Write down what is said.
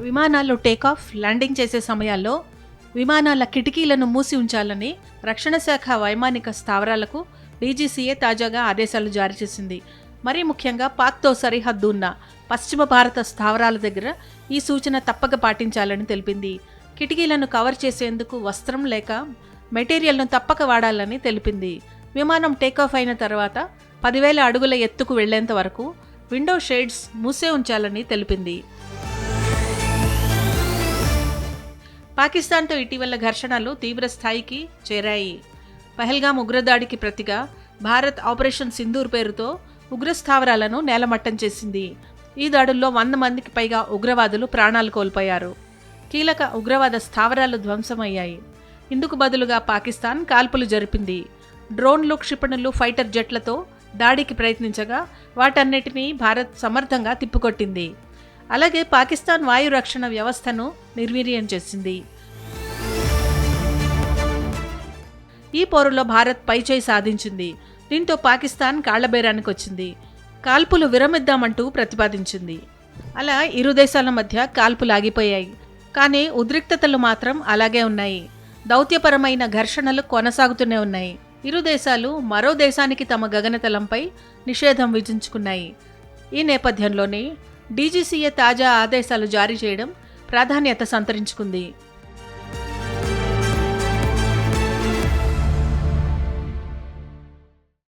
విమానాలు takeoff landing చేసే సమయాల్లో విమానాల కిటికీలను మూసి ఉంచాలని రక్షణ శాఖ వైమానిక స్థావరాలకు డీజీసీఏ తాజాగా ఆదేశాలు జారీ చేసింది. మరీ ముఖ్యంగా పాక్తో సరిహద్దు ఉన్న పశ్చిమ భారత స్థావరాల దగ్గర ఈ సూచన తప్పక పాటించాలని తెలిపింది. కిటికీలను కవర్ చేసేందుకు వస్త్రం లేక మెటీరియల్ను తప్పక వాడాలని తెలిపింది. విమానం టేకాఫ్ అయిన తర్వాత పదివేల అడుగుల ఎత్తుకు వెళ్ళేంత వరకు విండో షేడ్స్ మూసే ఉంచాలని తెలిపింది. పాకిస్తాన్తో ఇటీవల ఘర్షణలు తీవ్రస్థాయికి చేరాయి. పహల్గాం ఉగ్రదాడికి ప్రతిగా భారత్ ఆపరేషన్ సింధూర్ పేరుతో ఉగ్రస్థావరాలను నేలమట్టం చేసింది. ఈ దాడుల్లో వంద మందికి పైగా ఉగ్రవాదులు ప్రాణాలు కోల్పోయారు. కీలక ఉగ్రవాద స్థావరాలు ధ్వంసమయ్యాయి. ఇందుకు బదులుగా పాకిస్తాన్ కాల్పులు జరిపింది. డ్రోన్లు క్షిపణులు ఫైటర్ జెట్లతో దాడికి ప్రయత్నించగా వాటన్నిటినీ భారత్ సమర్థంగా తిప్పికొట్టింది. అలాగే పాకిస్తాన్ వాయు రక్షణ వ్యవస్థను నిర్వీర్యం చేసింది. ఈ పోరులో భారత్ పైచేయి సాధించింది. దీంతో పాకిస్తాన్ కాళ్ళబేరానికి వచ్చింది. కాల్పులు విరమిద్దామంటూ ప్రతిపాదించింది. అలా ఇరు దేశాల మధ్య కాల్పులు ఆగిపోయాయి. కానీ ఉద్రిక్తతలు మాత్రం అలాగే ఉన్నాయి. దౌత్యపరమైన ఘర్షణలు కొనసాగుతూనే ఉన్నాయి. ఇరు దేశాలు మరో దేశానికి తమ గగనతలంపై నిషేధం విధించుకున్నాయి. ఈ నేపథ్యంలోనే డీజీసీఏ తాజా ఆదేశాలు జారీ చేయడం ప్రాధాన్యత సంతరించుకుంది.